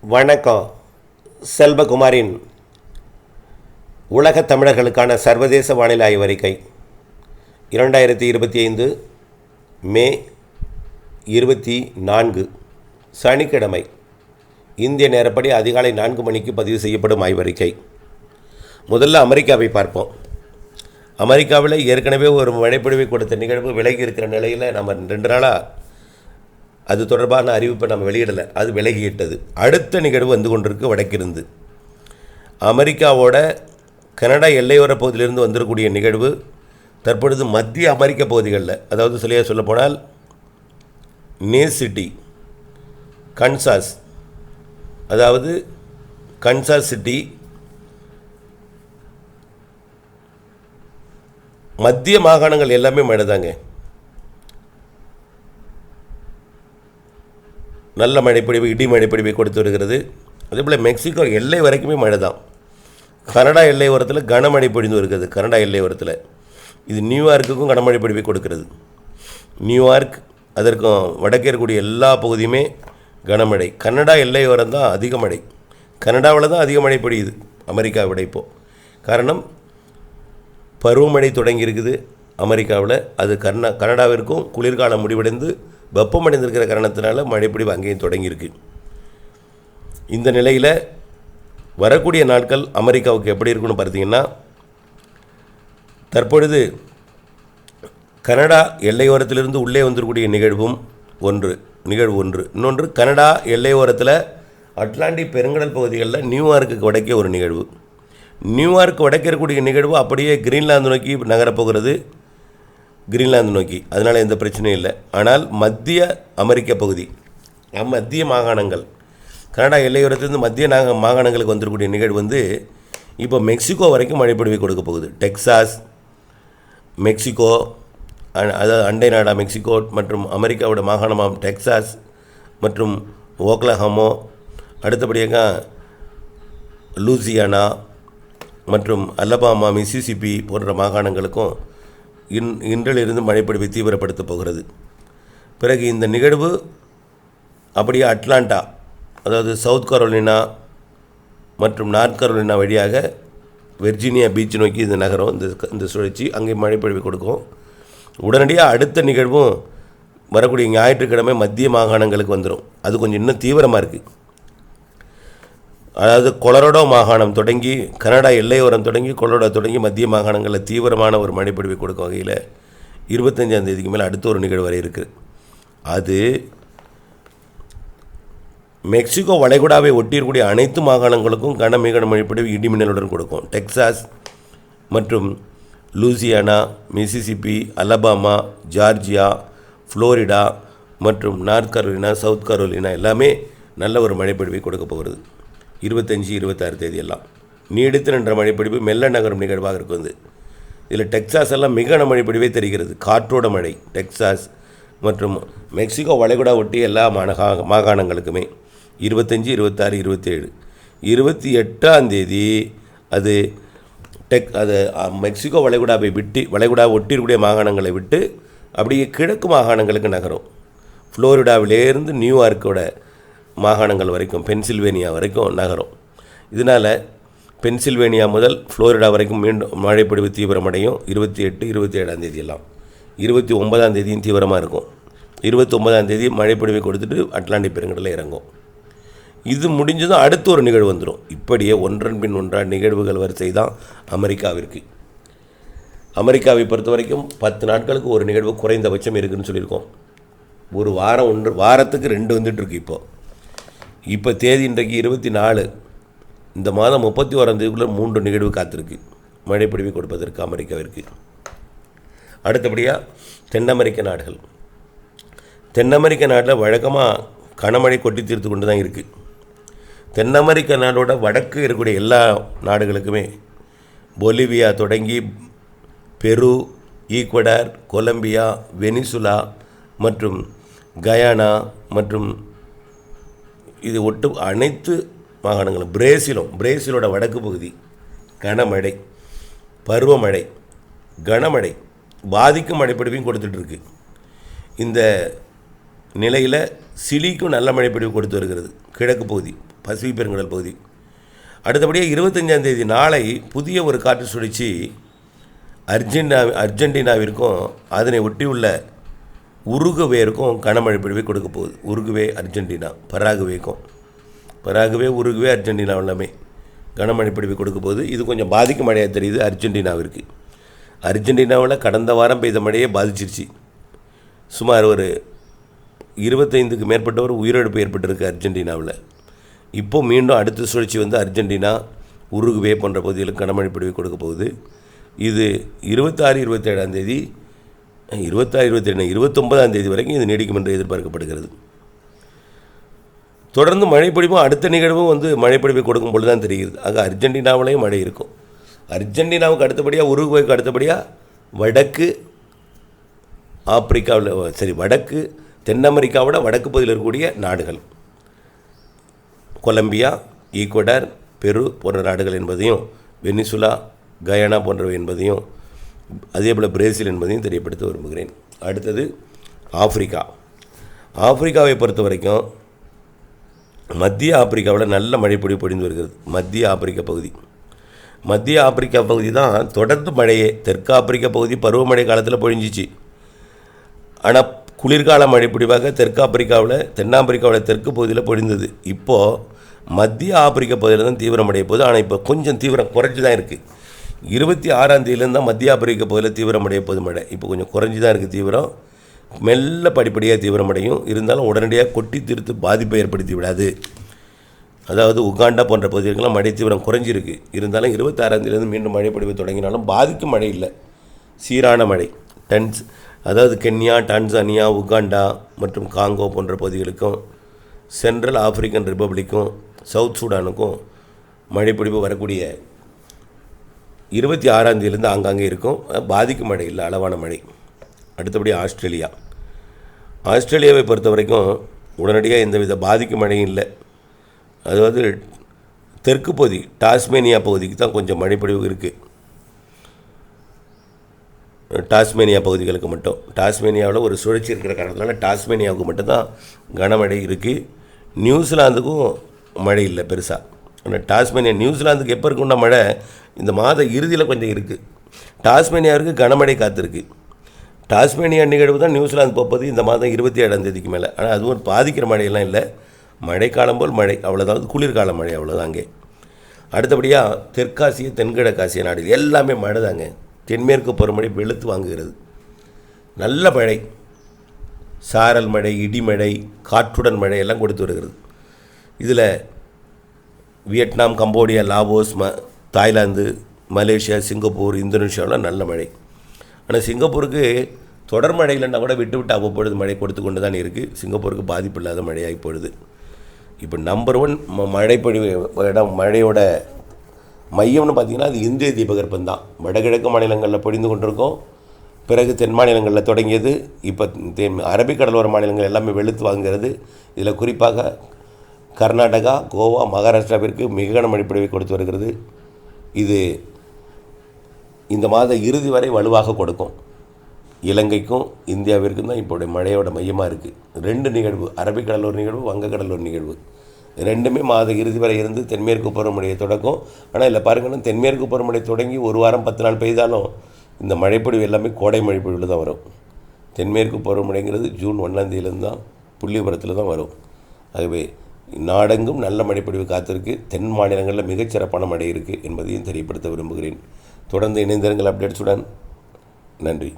வணக்கம். செல்வகுமாரின் உலகத் தமிழர்களுக்கான சர்வதேச வானிலை ஆய்வறிக்கை. இரண்டாயிரத்தி இருபத்தி ஐந்து மே இருபத்தி நான்கு சனிக்கிழமை. இந்திய நேரப்படி அதிகாலை நான்கு மணிக்கு பதிவு செய்யப்படும் ஆய்வறிக்கை. முதல்ல அமெரிக்காவை பார்ப்போம். அமெரிக்காவில் ஏற்கனவே ஒரு மழைப்பொழிவை கொடுத்த நிகழ்வு விலகி இருக்கிற நிலையில் நம்ம ரெண்டு நாளாக அது தொடர்பான அறிவிப்பை நம்ம வெளியிடலை. அது விலகிவிட்டது. அடுத்த நிகழ்வு வந்து கொண்டிருக்கு வடக்கிருந்து. அமெரிக்காவோட கனடா எல்லையோர பகுதியிலிருந்து வந்திருக்கக்கூடிய நிகழ்வு தற்பொழுது மத்திய அமெரிக்க பகுதிகளில். அதாவது சரியாக சொல்லப்போனால் நே சிட்டி கன்சாஸ் அதாவது கன்சாஸ் சிட்டி மத்திய மாகாணங்கள் எல்லாமே மழை தாங்க. நல்ல மழைப்பொழிவு இடி மழைப்பொழிவை கொடுத்து வருகிறது. அதேபோல் மெக்சிகோ எல்லை வரைக்குமே மழை தான் கனடா எல்லை ஓரத்தில் கனமழை பொழிந்து வருகிறது. கனடா எல்லை ஓரத்தில். இது நியூயார்க்குக்கும் கனமழை பொழிவை கொடுக்கிறது. நியூயார்க் அதற்கும் வடக்கே இருக்கக்கூடிய எல்லா பகுதியுமே கனமழை. கனடா எல்லை ஓரம் தான் அதிக மழை. கனடாவில் தான் அதிக மழை பொழியுது. அமெரிக்காவை விட இப்போது காரணம் பருவமழை தொடங்கி இருக்குது அமெரிக்காவில். அது கர்நா கனடாவிற்கும் குளிர்காலம் முடிவடைந்து வெப்பமடைந்திருக்கிற காரணத்தினால மழைப்பிடிவு அங்கேயும் தொடங்கியிருக்கு. இந்த நிலையில் வரக்கூடிய நாட்கள் அமெரிக்காவுக்கு எப்படி இருக்குன்னு பார்த்தீங்கன்னா தற்பொழுது கனடா எல்லையோரத்திலிருந்து உள்ளே வந்திருக்கூடிய நிகழ்வும் ஒன்று நிகழ்வு ஒன்று. இன்னொன்று கனடா எல்லையோரத்தில் அட்லாண்டிக் பெருங்கடல் பகுதிகளில் நியூயார்க்கு வடக்கே ஒரு நிகழ்வு. நியூயார்க் வடக்கே இருக்கக்கூடிய நிகழ்வு அப்படியே கிரீன்லாந்து நோக்கி நகரப்போகிறது. கிரீன்லாந்து நோக்கி. அதனால் எந்த பிரச்சனையும் இல்லை. ஆனால் மத்திய அமெரிக்க பகுதி மத்திய மாகாணங்கள் கனடா எல்லையோரத்திலிருந்து மத்திய நாக மாகாணங்களுக்கு வந்திருக்கக்கூடிய நிகழ்வு வந்து இப்போ மெக்சிகோ வரைக்கும் மழைப்பொழிவை கொடுக்க போகுது. டெக்சாஸ் மெக்சிகோ அதாவது அண்டை நாடா மெக்சிகோ மற்றும் அமெரிக்காவோட மாகாணமாம் டெக்சாஸ் மற்றும் ஓக்லஹாமோ அடுத்தபடியாக லூசியானா மற்றும் அலபாமா மிசிசிபி போன்ற மாகாணங்களுக்கும் இன் இன்றிலிருந்து மழைப்பிடிப்பை தீவிரப்படுத்தப் போகிறது. பிறகு இந்த நிகழ்வு அப்படியே அட்லாண்டா அதாவது சவுத் கரோலினா மற்றும் நார்த் கரோலினா வழியாக வெர்ஜீனியா பீச் நோக்கி இந்த நகரம். இந்த இந்த சுழற்சி அங்கே மழைப்பொழிவு கொடுக்கும். உடனடியாக அடுத்த நிகழ்வும் வரக்கூடிய ஞாயிற்றுக்கிழமை மத்திய மாகாணங்களுக்கு வந்துடும் அது கொஞ்சம் இன்னும் தீவிரமாக இருக்குது அதாவது கொலரடோ மாகாணம் தொடங்கி கனடா எல்லையோரம் தொடங்கி கொலரடோ தொடங்கி மத்திய மாகாணங்களில் தீவிரமான ஒரு மழைப்பொழிவை கொடுக்கும் வகையில் இருபத்தஞ்சாம் தேதிக்கு மேலே அடுத்த ஒரு நிகழ்வு வரை இருக்குது அது மெக்சிகோ வளைகுடாவை ஒட்டியிருக்கூடிய அனைத்து மாகாணங்களுக்கும் கனமிகன மிக இடிமின்னலுடன் கொடுக்கும். டெக்சாஸ் மற்றும் Louisiana Mississippi Alabama Georgia Florida மற்றும் நார்த் கரோலினா சவுத் கரோலினா எல்லாமே நல்ல ஒரு மழைப்பிடிவை கொடுக்க போகிறது. இருபத்தஞ்சி இருபத்தாறு தேதியெல்லாம் நீடித்து நின்ற மழைப்பிடிப்பு மெல்ல நகரும் நிகழ்வாக இருக்கும் வந்து இதில் டெக்சாஸ் எல்லாம் மிக மழைப்பிடிவே தெரிகிறது. காற்றோட மழை டெக்சாஸ் மற்றும் மெக்சிகோ வளைகுடா ஒட்டி எல்லா மாநகா மாகாணங்களுக்குமே. இருபத்தஞ்சி இருபத்தாறு இருபத்தேழு. இருபத்தி எட்டாம் தேதி அது டெக் அது மெக்சிகோ வளைகுடாவை விட்டு வளைகுடா ஒட்டியிருக்கூடிய மாகாணங்களை விட்டு அப்படியே கிழக்கு மாகாணங்களுக்கு நகரும். ஃப்ளோரிடாவிலேருந்து நியூயார்க்கோட மாகாணங்கள் வரைக்கும் பென்சில்வேனியா வரைக்கும் நகரும். இதனால் பென்சில்வேனியா முதல் ஃப்ளோரிடா வரைக்கும் மீண்டும் மழைப்பொழிவு தீவிரமடையும். இருபத்தி எட்டு இருபத்தி ஏழாம் தேதியெல்லாம். இருபத்தி ஒன்பதாம் தேதியும் தீவிரமாக இருக்கும். இருபத்தி ஒன்பதாம் தேதி மழைப்பொழிவை கொடுத்துட்டு அட்லாண்டிக் பெருங்கடலில் இறங்கும். இது முடிஞ்சதும் அடுத்து ஒரு நிகழ்வு வந்துடும் இப்படியே ஒன்றன் பின் ஒன்றா நிகழ்வுகள் வரிசை தான் அமெரிக்காவிற்கு. அமெரிக்காவை பொறுத்த வரைக்கும் பத்து நாட்களுக்கு ஒரு நிகழ்வு குறைந்தபட்சம் இருக்குன்னு சொல்லியிருக்கோம். ஒரு வாரம் ஒன்று வாரத்துக்கு ரெண்டு வந்துட்டுருக்கு இப்போது இப்போ தேதி இன்றைக்கு இருபத்தி நாலு. இந்த மாதம் முப்பத்தி ஓராம் தேதிக்குள்ளே மூன்று நிகழ்வு காத்திருக்கு. மழைப்பிடிவை கொடுப்பதற்கு அமெரிக்காவிற்கு. அடுத்தபடியாக தென் அமெரிக்க நாடுகள். தென் அமெரிக்க நாட்டில் வழக்கமாக கனமழை கொட்டி தீர்த்து கொண்டு தான் இருக்குது தென் அமெரிக்க நாடோட வடக்கு இருக்கக்கூடிய எல்லா நாடுகளுக்குமே பொலிவியா தொடங்கி பெரு ஈக்வடார் கொலம்பியா வெனிசுலா மற்றும் கயானா மற்றும் இது ஒட்டு அனைத்து மாகாணங்களும். பிரேசிலும் பிரேசிலோட வடக்கு பகுதி கனமழை பருவமழை கனமழை பாதிக்கும் மழைப்பொழிவையும் கொடுத்துட்ருக்கு. இந்த நிலையில் சிலிக்கும் நல்ல மழைப்பிடிவு கொடுத்து வருகிறது. கிழக்கு பகுதி பசிபிக் பெருங்கடல் பகுதி. அடுத்தபடியாக இருபத்தஞ்சாம் தேதி நாளை புதிய ஒரு காற்று சுழற்சி அர்ஜென்டினா அர்ஜென்டினாவிற்கும் அதனை ஒட்டியுள்ள உருகுவேருக்கும் கனமழை பொழிவை கொடுக்க போகுது. உருகுவே அர்ஜென்டினா பராகுவேக்கும். பராகுவே உருகுவே அர்ஜென்டினா எல்லாமே கனமழை பொழிவை கொடுக்க போகுது. இது கொஞ்சம் பாதிக்கும் மழையாக தெரியுது அர்ஜென்டினாவிற்கு. அர்ஜென்டினாவில் கடந்த வாரம் பெய்த மழையே பாதிச்சிருச்சு. சுமார் ஒரு இருபத்தைந்துக்கு மேற்பட்டவர் உயிரிழப்பு ஏற்பட்டிருக்கு அர்ஜென்டினாவில். இப்போ மீண்டும் அடுத்த சுழற்சி வந்து அர்ஜென்டினா உருகுவே போன்ற பகுதிகளுக்கு கனமழை பொழிவை கொடுக்க போகுது. இது இருபத்தாறு இருபத்தேழாம் தேதி இருபத்தாறு இருபத்தேழு இருபத்தொன்பதாம் தேதி வரைக்கும் இது நீடிக்கும் என்று எதிர்பார்க்கப்படுகிறது. தொடர்ந்து மழைப்பொழிவும் அடுத்த நிகழ்வும் வந்து மழைப்பொழிவை கொடுக்கும் பொழுது தான் தெரிகிறது. ஆக அர்ஜென்டினாவிலேயும் மழை இருக்கும். அர்ஜென்டினாவுக்கு அடுத்தபடியாக உருகுவைக்கு அடுத்தபடியாக வடக்கு ஆப்பிரிக்காவில் சரி வடக்கு தென் அமெரிக்காவோட வடக்கு பகுதியில் இருக்கக்கூடிய நாடுகள். கொலம்பியா ஈக்குவடார் பெரு போன்ற நாடுகள் என்பதையும் வெனிசுலா கயானா போன்றவை என்பதையும் அதே போல் பிரேசில் என்பதையும் தெரியப்படுத்த விரும்புகிறேன். அடுத்தது ஆப்பிரிக்கா. ஆப்பிரிக்காவை பொறுத்த வரைக்கும் மத்திய ஆப்பிரிக்காவில் நல்ல மழைப்பொடி பொழிந்து வருகிறது. மத்திய ஆப்பிரிக்க பகுதி. மத்திய ஆப்பிரிக்கா பகுதி தான் தொடர்ந்து மழையே. தெற்கு ஆப்பிரிக்க பகுதி பருவமழை காலத்தில் பொழிஞ்சிச்சு. ஆனால் குளிர்கால மழைப்பொழிவாக தெற்கு ஆப்பிரிக்காவில் தென்னாப்பிரிக்காவில் தெற்கு பகுதியில் பொழிந்தது. இப்போது மத்திய ஆப்பிரிக்க பகுதியில் தான் தீவிரமடைய போகுது. ஆனால் இப்போ கொஞ்சம் தீவிரம் குறைஞ்சி தான் இருக்குது இருபத்தி ஆறாம் தேதியிலேருந்து தான் மத்திய ஆப்பிரிக்க பகுதியில் தீவிரமடைய போது மழை. இப்போ கொஞ்சம் குறைஞ்சி தான் இருக்குது தீவிரம். மெல்ல படிப்படியாக தீவிரமடையும். இருந்தாலும் உடனடியாக கொட்டி தீர்த்து பாதிப்பை ஏற்படுத்தி விடாது. அதாவது உகாண்டா போன்ற பகுதிகளுக்கெல்லாம் மழை தீவிரம் குறைஞ்சிருக்கு. இருந்தாலும் இருபத்தாறாம் தேதியிலேருந்து மீண்டும் மழை பொழிவு தொடங்கினாலும் பாதிக்கும் மழை இல்லை. சீரான மழை. டன்ஸ் அதாவது கென்யா டான்சானியா உகாண்டா மற்றும் காங்கோ போன்ற பகுதிகளுக்கும் சென்ட்ரல் ஆப்பிரிக்கன் ரிப்பப்ளிக்கும் சவுத் சூடானுக்கும் மழைப்பிடிப்பு வரக்கூடிய இருபத்தி ஆறாம் தேதியிலேருந்து ஆங்காங்கே இருக்கும். பாதிக்கும் மழை இல்லை அளவான மழை அடுத்தபடி ஆஸ்திரேலியா. ஆஸ்திரேலியாவை பொறுத்த வரைக்கும் உடனடியாக எந்தவித பாதிக்கும் மழையும் இல்லை. அதாவது தெற்கு பகுதி டாஸ்மேனியா பகுதிக்கு தான் கொஞ்சம் மழைப்பொழிவு இருக்குது டாஸ்மேனியா பகுதிகளுக்கு மட்டும். டாஸ்மேனியாவில் ஒரு சுழற்சி இருக்கிற காரணத்தினால டாஸ்மேனியாவுக்கு மட்டும்தான் கனமழை இருக்குது நியூசிலாந்துக்கும் மழை இல்லை பெருசாக ஆனால் டாஸ்மேனியா நியூசிலாந்துக்கு எப்போ இருக்குன்னா மழை? இந்த மாத இறுதியில் கொஞ்சம் இருக்குது டாஸ்மேனியாவுக்கு கனமழை காத்திருக்கு. டாஸ்மேனியா நிகழ்வு தான் நியூசிலாந்து போப்பது இந்த மாதம் இருபத்தி ஏழாம் தேதிக்கு மேலே. ஆனால் அதுவும் பாதிக்கிற மழையெல்லாம் இல்லை. மழைக்காலம் போல் மழை. அவ்வளோதான் குளிர்கால மழை அவ்வளோதான் அங்கே. அடுத்தபடியாக தெற்காசிய தென்கிழக்காசிய நாடுகள். எல்லாமே மழை தாங்க. தென்மேற்கு பருவமழை வெளுத்து வாங்குகிறது. நல்ல மழை. சாரல் மழை இடிமழை காற்றுடன் மழை எல்லாம் கொடுத்து வருகிறது. இதில் வியட்நாம் கம்போடியா லாவோஸ் ம தாய்லாந்து மலேசியா சிங்கப்பூர் இந்தோனேஷியாவில் நல்ல மழை. ஆனால் சிங்கப்பூருக்கு தொடர் மழை இல்லைன்னா கூட விட்டு விட்டு அவ்வப்பொழுது மழை கொடுத்து கொண்டு தான் இருக்குது சிங்கப்பூருக்கு பாதிப்பு இல்லாத மழையாகி போயிடுது இப்போ நம்பர் ஒன் ம மழைப்பொழிவு இடம் மழையோட மையம்னு பார்த்திங்கன்னா அது இந்திய தீபகற்பம் தான். வடகிழக்கு மாநிலங்களில் பொழிந்து கொண்டிருக்கோம். பிறகு தென் மாநிலங்களில் தொடங்கியது. இப்போ தென் அரபிக்கடலோர மாநிலங்கள் எல்லாமே வெளுத்து வாங்குகிறது. இதில் குறிப்பாக கர்நாடகா கோவா மகாராஷ்டிராவிற்கு மிக கனமழை பொழிவை கொடுத்து வருகிறது. இது இந்த மாத இறுதி வரை வலுவாக கொடுக்கும். இலங்கைக்கும் இந்தியாவிற்கும் தான் இப்போடைய மழையோட மையமாக இருக்குது ரெண்டு நிகழ்வு அரபிக்கடலூர் நிகழ்வு வங்கக்கடலூர் நிகழ்வு. ரெண்டுமே மாத இறுதி வரை இருந்து தென்மேற்கு பருவமழையை தொடக்கும். ஆனால் இல்லை பாருங்கன்னா தென்மேற்கு பருவமழை தொடங்கி ஒரு வாரம் பத்து நாள் பெய்தாலும் இந்த மழைப்பொழிவு எல்லாமே கோடை மழைப்பொழிவில் தான் வரும். தென்மேற்கு பருவமழைங்கிறது ஜூன் ஒன்றாந்தேதியிலேருந்து தான் புள்ளிபுரத்தில் தான் வரும். ஆகவே நாடெங்கும் நல்ல மழைப்பொழிவு காத்திருக்கு. தென் மாநிலங்களில் மிகச்சிறப்பான மழை இருக்குது என்பதையும் தெரியப்படுத்த விரும்புகிறேன். தொடர்ந்து இணைந்திருங்கள் அப்டேட்ஸுடன். நன்றி.